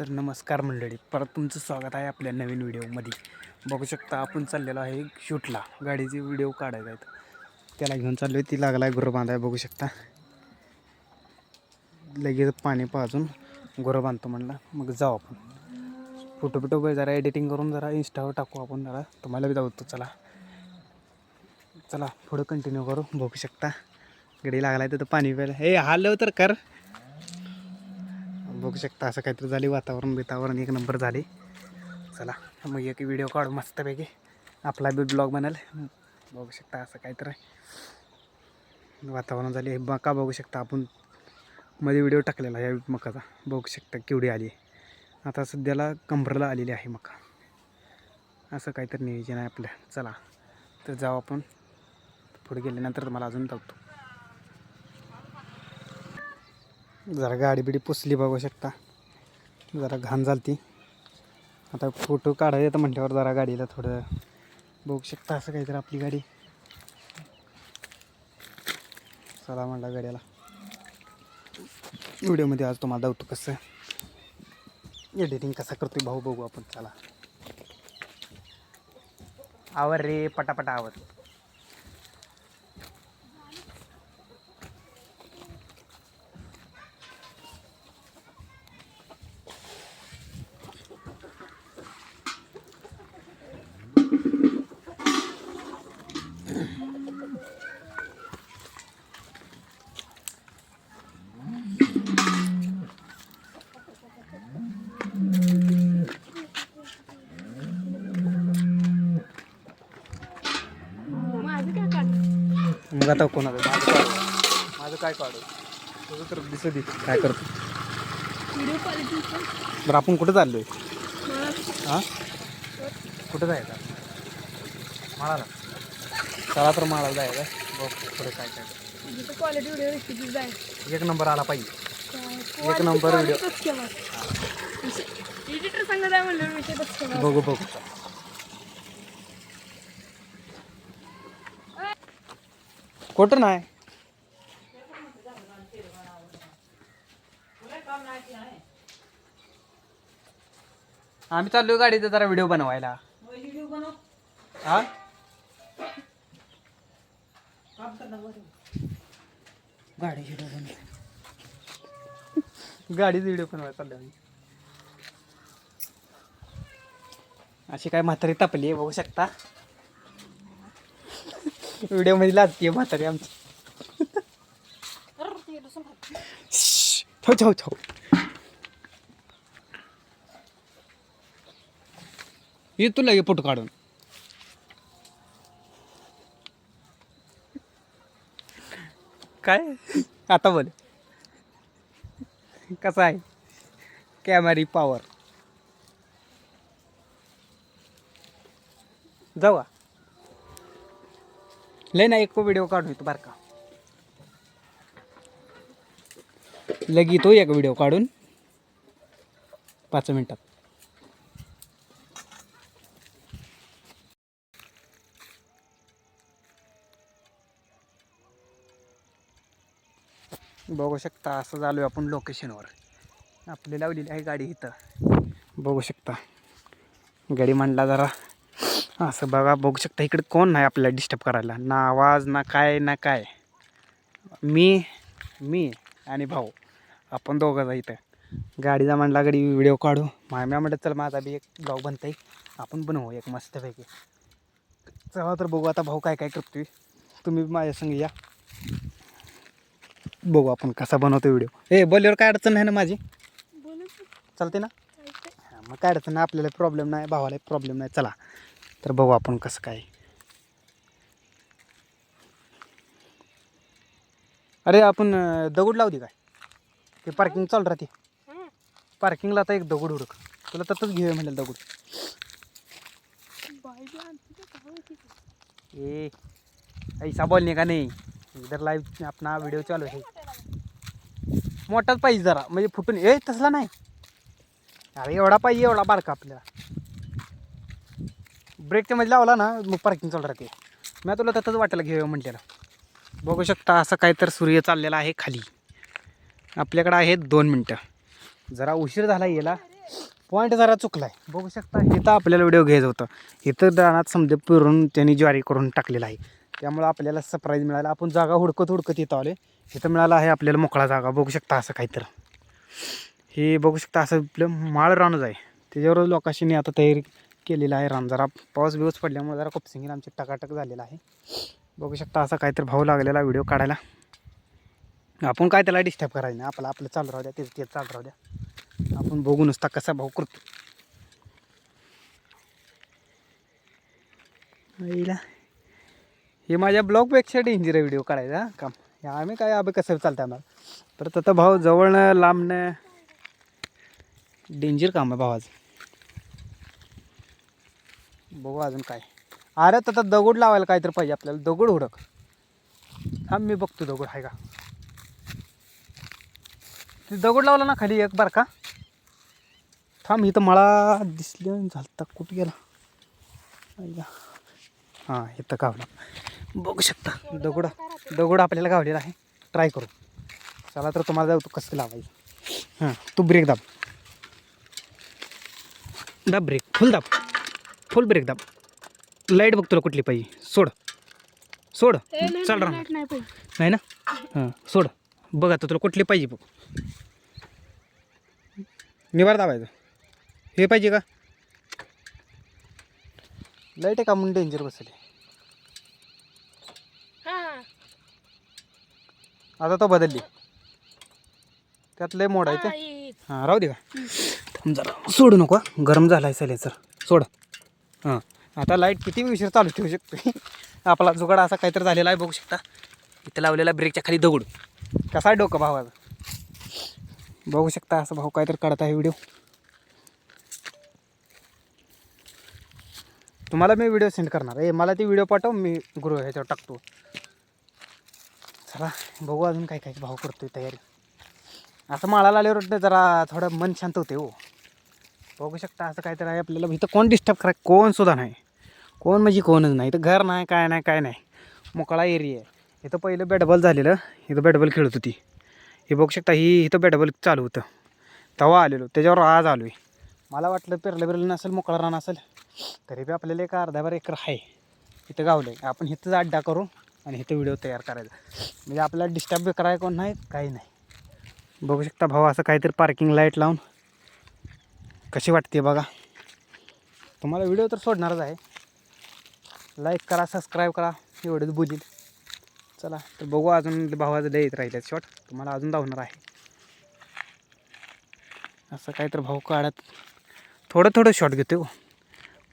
तर नमस्कार मंडळी. परत तुमचं स्वागत आहे आपल्या नवीन व्हिडिओमध्ये. बघू शकता आपण चाललेलो आहे शूटला. गाडीचे व्हिडिओ काढायचा आहेत. त्याला घेऊन चाललो आहे ती लागला आहे गुरं बांधाय बघू शकता. लगेच पाणी पाजून गुरं बांधतो म्हणलं. मग जाऊ आपण. फोटो बिटो जरा एडिटिंग करून जरा इंस्टावर टाकू आपण जरा. तुम्हाला बी जाऊ चला. चला पुढं कंटिन्यू करू. बघू शकता. गडी लागला आहे तिथं पाणी प्यायला. हे हालव तर कर. बघू शकता असं काहीतरी झाले वातावरण बितावरण एक नंबर झाले चला मग एक व्हिडिओ काढू मस्तपैकी. आपला बी ब्लॉग बनेल. बघू शकता असं काहीतरी. वातावरण झाले मका बघू शकता आपण? मध्ये व्हिडिओ टाकलेला आहे या मकाचा. बघू शकता केवढी आली. आहे आता सध्याला कंबरला आलेली आहे मका. असं काहीतरी नियोजन आहे आपलं. चला तर जाऊ आपण. पुढे गेल्यानंतर तुम्हाला अजून दाखवतो जरा गाडी बिडी पुसली बघू शकता. जरा घाण झालती. आता फोटो काढायला येतं म्हटल्यावर जरा गाडीला थोडं बघू शकता असं काहीतरी आपली गाडी. चला म्हणला गाड्याला. व्हिडिओमध्ये आज तुम्हाला दावतो कसं. एडिटिंग कसा करतोय भाऊ बघू आपण चला. आवर रे पटापटा आवर. आता कोणाचं माझं काढू माझं काय काढू तुझं तर दिसत दे. काय करतो? व्हिडिओ क्वालिटी बरं आपण कुठं चाललोय? मला हां? कुठं जायचं? माळाला. चला तर माळाला जायचं. बघ पुढे काय काय. क्वालिटी व्हिडिओ रेसिपी जाय एक नंबर आला पाहिजे. एक number video. एडिटर सांगत आहे म्हणलं विषय बस केला. बघू बघू. कुठं नाही. आम्ही चाललोय गाडीचा जरा व्हिडिओ बनवायला. हा? गाडी व्हिडिओ बनवाय गाडीचा व्हिडिओ बनवायला चाललोय आम्ही. अशी काय म्हातारी तापली आहे बघू शकता. व्हिडिओमध्ये लागते म्हातारी आमची. ये तुला ये फोटो काढून. काय? आता बोल. कसा आहे? कॅमेरी पॉवर जाऊ लय ना एक व्हिडिओ काढू येतो बरं का लगी तो एक व्हिडिओ काढून. पाच मिनटात. बघू शकता असं झालो आपण लोकेशनवर आपली लावलेली आहे गाडी इथं. बघू शकता. गाडी म्हणला जरा असं बघा बघू शकता इकडे कोण नाही आपल्याला डिस्टर्ब करायला. ना आवाज ना काय ना काय. मी मी आणि भाऊ. आपण दोघं जा इथं. गाडीचा म्हणला गाडी व्हिडिओ काढू. माम्या म्हणलं चल माझा बी एक ब्लॉग बनताय. आपण बनवू एक मस्तपैकी. चला तर बघू आता भाऊ काय काय करतोय. तुम्ही माझ्या संग या. बघू आपण कसा बनवतो व्हिडिओ ए बोलल्यावर काय अडचण नाही ना माझी? चालते ना? मग काय अडचण नाही आपल्याला प्रॉब्लेम नाही भावाला प्रॉब्लेम नाही. चला. तर बघू आपण कसं काय. अरे आपण दगड लावू दे काय? ते पार्किंग चालू राहते. पार्किंगला आता एक दगड उडक. तुला तसंच घेऊया म्हणेल दगड. ए ऐसा बोलणे का नाही? इधर लाईव्ह आपला व्हिडिओ चालू आहे. मोठाच पाहिजे जरा. म्हणजे फुटून ए तसला नाही. अरे एवढा पाहिजे एवढा बारका आपल्याला. ब्रेकच्या मध्ये लावला ना मग पार्किंग चालू राहते. मी तुला तसंच वाटायला घेऊया म्हटलेलं बघू शकता असं काय तर सूर्य चाललेला आहे खाली. आपल्याकडं आहे दोन मिनटं. जरा उशीर झाला याला. पॉईंट जरा चुकला आहे बघू शकता इथं आपल्याला व्हिडिओ घ्यायचं होतं. इथं रानात समजे पिरून त्यांनी ज्वारी करून टाकलेलं आहे. त्यामुळं आपल्याला सरप्राईज मिळाला. आपण जागा हुडकत हुडकत इथं आले इथं मिळाला आहे आपल्याला मोकळा जागा. बघू शकता असं काहीतर. हे बघू शकता असं आपलं माळ रानच आहे. त्याच्यावर लोकांशी आता तयारी केलेला आहे रान जरा पाऊस बिऊस पडल्यामुळे जरा कोपसिंगीला आमची टकाटक झालेला आहे. बघू शकता असा काहीतरी भाऊ लागलेला व्हिडिओ काढायला. आपण काय त्याला डिस्टर्ब करायचं नाही. आपलं आपलं चालू राहू द्या. तेच तेच चालू राहू द्या. आपण बघू नुसता कसा भाऊ करतो. हे माझ्या ब्लॉगपेक्षा डेंजर आहे व्हिडिओ काढायचा काम. हे आम्ही काय अभि कसं चालतं आम्हाला. परत आता भाऊ जवळनं लांबनं. डेंजर काम आहे भावाचं. बघू अजून काय. अरे आता दगड लावायला काय तर पाहिजे आपल्याला. दगड हुडक. हा मी बघतो दगड आहे का? ते दगड लावला ना खाली एक बार का? थांब इथं मला दिसले झालता कुठं गेला? हां इथं गावला बघू शकता. दगड दगड आपल्याला गावलेला आहे. ट्राय करू. चला तर तुम्हाला जाऊ कसं लावायचं? हां तू ब्रेक दाब. दाब ब्रेक फुल दाब. फुल ब्रेक दाब. लाइट बघ तुला कुठली पाहिजे. सोड. सोड. चल राहा नाही, ना? हां सोड. बघ आता तुला कुठली पाहिजे बघ. निवार दाबायचं. हे पाहिजे का? लाइट आहे का? म्हणून डेंजर बसले. आता तो बदलली. त्यात लय मोड आहे हा, ते. हां राहू दे का. थांब जरा. सोडू नको हा. गरम झाला आहे सर सोड. हां. आता लाइट किती उशीर चालू ठेवू शकतो आपला जुगाड असा काहीतरी झालेला आहे बघू शकता. इथं लावलेला ब्रेकच्या खाली दगड. कसा आहे डोकं भावाचा बघू शकता असं भाऊ काहीतरी काढत आहे व्हिडिओ तुम्हाला मी व्हिडिओ सेंड करणार आहे. मला ती व्हिडिओ पाठव मी गुरु ह्याच्यावर टाकतो. चला बघू अजून काय काय भाऊ करतोय तयारी. असं माळाला आल्यावर जरा थोडं मन शांत होते हो. बघू शकता असं काहीतरी आहे आपल्याला. इथं कोण डिस्टर्ब करा कोण सुद्धा नाही. कोण म्हणजे कोणच नाही. इथं घर नाही काय नाही काय नाही. मोकळा एरिया आहे. इथं पहिलं बॅटबॉल झालेलं. इथं बॅटबॉल खेळत होती. हे बघू शकता ही इथं बॅटबॉल चालू होतं. तेव्हा आलेलो. त्याच्यावर आज आलो आहे मला वाटलं पेरलं बिरलं नसेल मोकळा रान असेल तरी बी आपल्याला एक अर्धा एकर आहे. इथं गावलं आहे आपण इथंच अड्डा करू आणि इथं व्हिडिओ तयार करायचा. म्हणजे आपल्याला डिस्टर्ब बी करायला कोण नाही काही नाही. बघू शकता भाऊ असं काहीतरी पार्किंग लाइट लावून कशी वाटते बघा. तुम्हाला व्हिडिओ तर सोडणारच आहे. लाईक करा सबस्क्राईब करा एवढंच बोलील चला तर बघू अजून भावाचं लय येत राहिले शॉट तुम्हाला अजून धावणार आहे. असं काय तर भाऊ काढत थोडं थोडं शॉट घेतो हो.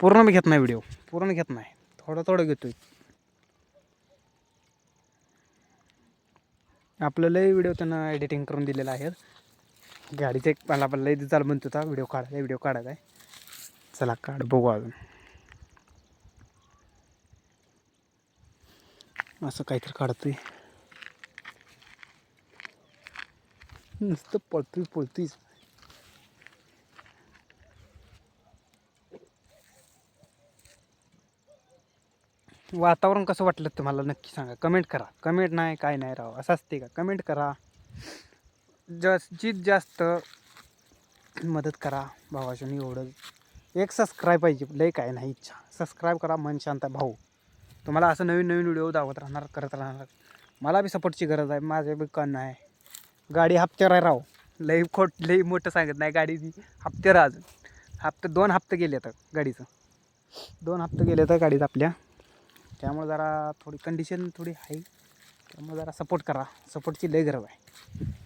पूर्ण मी घेत नाही व्हिडिओ. पूर्ण घेत नाही. थोडं थोडं घेतो आपलं लय व्हिडिओ त्यांना एडिटिंग करून दिलेला आहे. गाडीचं एक मला पण लय चालू म्हणत होता व्हिडिओ काढायचा व्हिडिओ काढायचा आहे. चला काढ बघू अजून. असं काहीतरी काढतोय. नुसतं पळतोय पळतोय. वातावरण कसं वाटलं तुम्हाला? नक्की सांगा. कमेंट करा. कमेंट नाही काय नाही राव. असं असते का? कमेंट करा. जास्तीत जास्त मदत करा भावाशून एवढं. एक सबस्क्राईब पाहिजे लय काय नाही इच्छा. सबस्क्राईब करा मन शांत भाऊ तुम्हाला असं नवीन नवीन व्हिडिओ दाखवत राहणार करत राहणार. मला बी सपोर्टची गरज आहे माझे बी कण आहे. गाडी हप्त्यावर आहे राव. लई खोट लई मोठं सांगत नाही गाडीची हप्त्यावर आहे अजून हप्ते दोन हप्ते गेले तर गाडीचं. दोन हप्ते गेले तर गाडीत आपल्या. त्यामुळे जरा थोडी कंडिशन थोडी आहे त्यामुळे जरा सपोर्ट करा. सपोर्टची लय गरज आहे.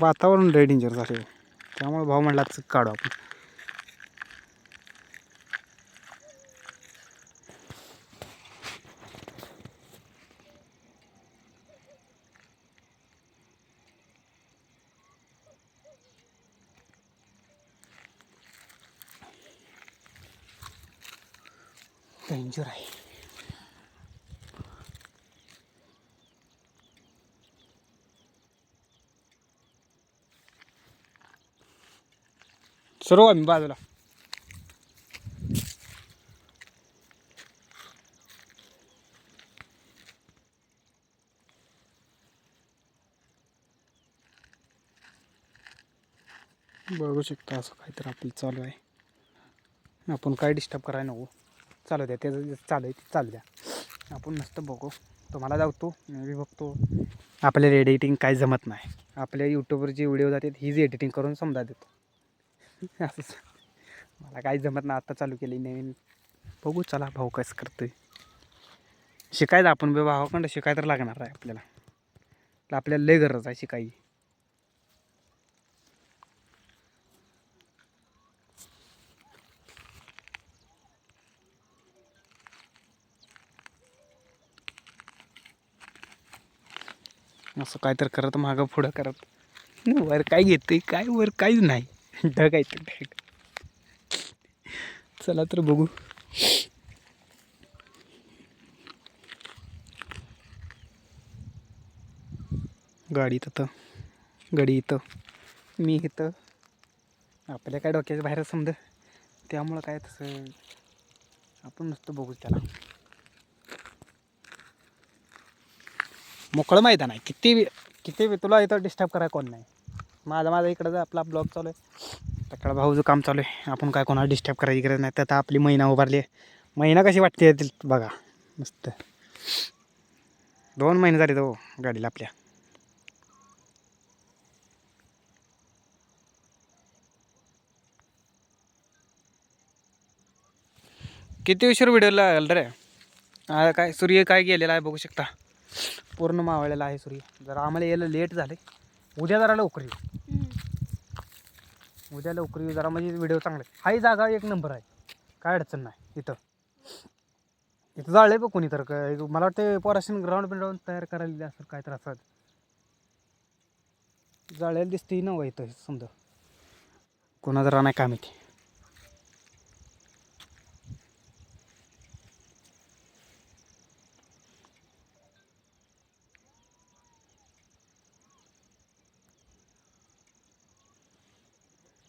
वातावरण लय डेंजर झाले त्यामुळे भाऊ म्हणला काढू आपण. डेंजर आहे. सर्व आम्ही बाजूला. बघू शकता असं काहीतरी आपलं चालू आहे. आपण काय डिस्टर्ब करायला नको. चालू द्या त्याचं चालू आहे चालू द्या. आपण नसतं बघू. तुम्हाला जावतो मी बी बघतो. आपल्याला एडिटिंग काय जमत नाही. आपल्या यूट्यूबवर जे व्हिडिओ जातात हीच एडिटिंग करून समजा देतो. असंच मला काही जमत नाही. आत्ता चालू केली नवीन. बघू चला भाऊ कसं करतोय. शिकायचं आपण बे भावाकडं शिकाय तर लागणार आहे आपल्याला. आपल्याला लय गरज आहे शिकायची. असं काय तर करत मागं पुढं करत. वर काय घेतंय काय वर काहीच नाही. ढग आहे ढग. चला तर बघू. गाडी तिथं गाडी इथं. मी इथं. आपल्या काय डोक्याच्या बाहेर समज. त्यामुळं काय तसं आपण नुसतं बघू त्याला. मोकळं मैदान आहे. किती किती तुला इथं डिस्टर्ब करायला कोण नाही. माझा माझा इकडं आपला ब्लॉग चालू आहे. तकडा भाऊचं काम चालू आहे. आपण काय कोणाला डिस्टर्ब करायची गरज नाही. तर आता आपली महिना उभारली आहे. महिना कशी वाटते येतील बघा. मस्त. दोन महिने झाले तो गाडीला आपल्या. किती उशीर व्हिडिओ लागेल रे? काय सूर्य काय गेलेला आहे बघू शकता. पूर्ण मावळलेला आहे सूर्य. जर आम्हाला यायला लेट झाले उद्या जरा लवकर येऊ. उद्या लवकर येऊ जरा म्हणजे व्हिडिओ चांगले हाही जागा एक नंबर आहे. काय अडचण नाही. इथं. इथं जाळले बघ कोणी तर. काय मला वाटतं पोराशन ग्राउंड बिंडाऊन तयार करायला असेल काय तर असं जाळलेलं दिसते नव्ह इथं समजा. कोणाचं राहणार काय माहिती भाऊ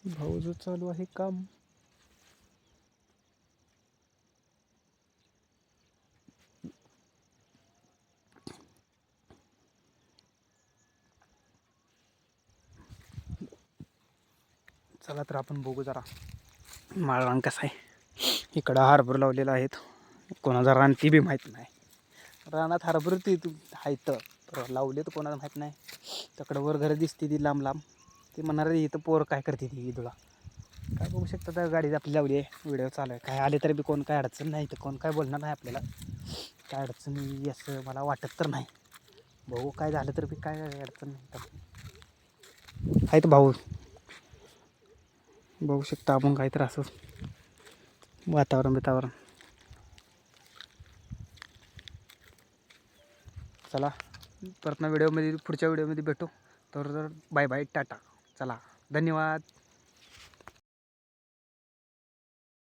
जो चालू आहे काम. चला तर आपण बघू जरा. माळरान कसं आहे? इकडं हार्बर लावलेला आहेत कोणाचा रान ती बी माहीत नाही. रानात हार्बर ती तू आहेत तर. लावले तर कोणाला माहीत नाही. तिकडं वर घरं दिसते ती लांब लांब ते म्हणणार इथं पोर काय करते ती तुला काय बघू शकता त्या गाडी आपली लावली आहे व्हिडिओ चालू आहे. काय आले तरी बी कोण काय अडचण नाही तर कोण काय बोलणार नाही आपल्याला. काय अडचण असं मला वाटत तर नाही. भाऊ काय झालं तर बी काय अडचण नाही तर आहेत भाऊ. बघू शकता आपण काय तर असं वातावरण बितावरण. चला परत ना व्हिडिओमध्ये पुढच्या व्हिडिओमध्ये भेटू. तर बाय बाय टाटा. चला धन्यवाद.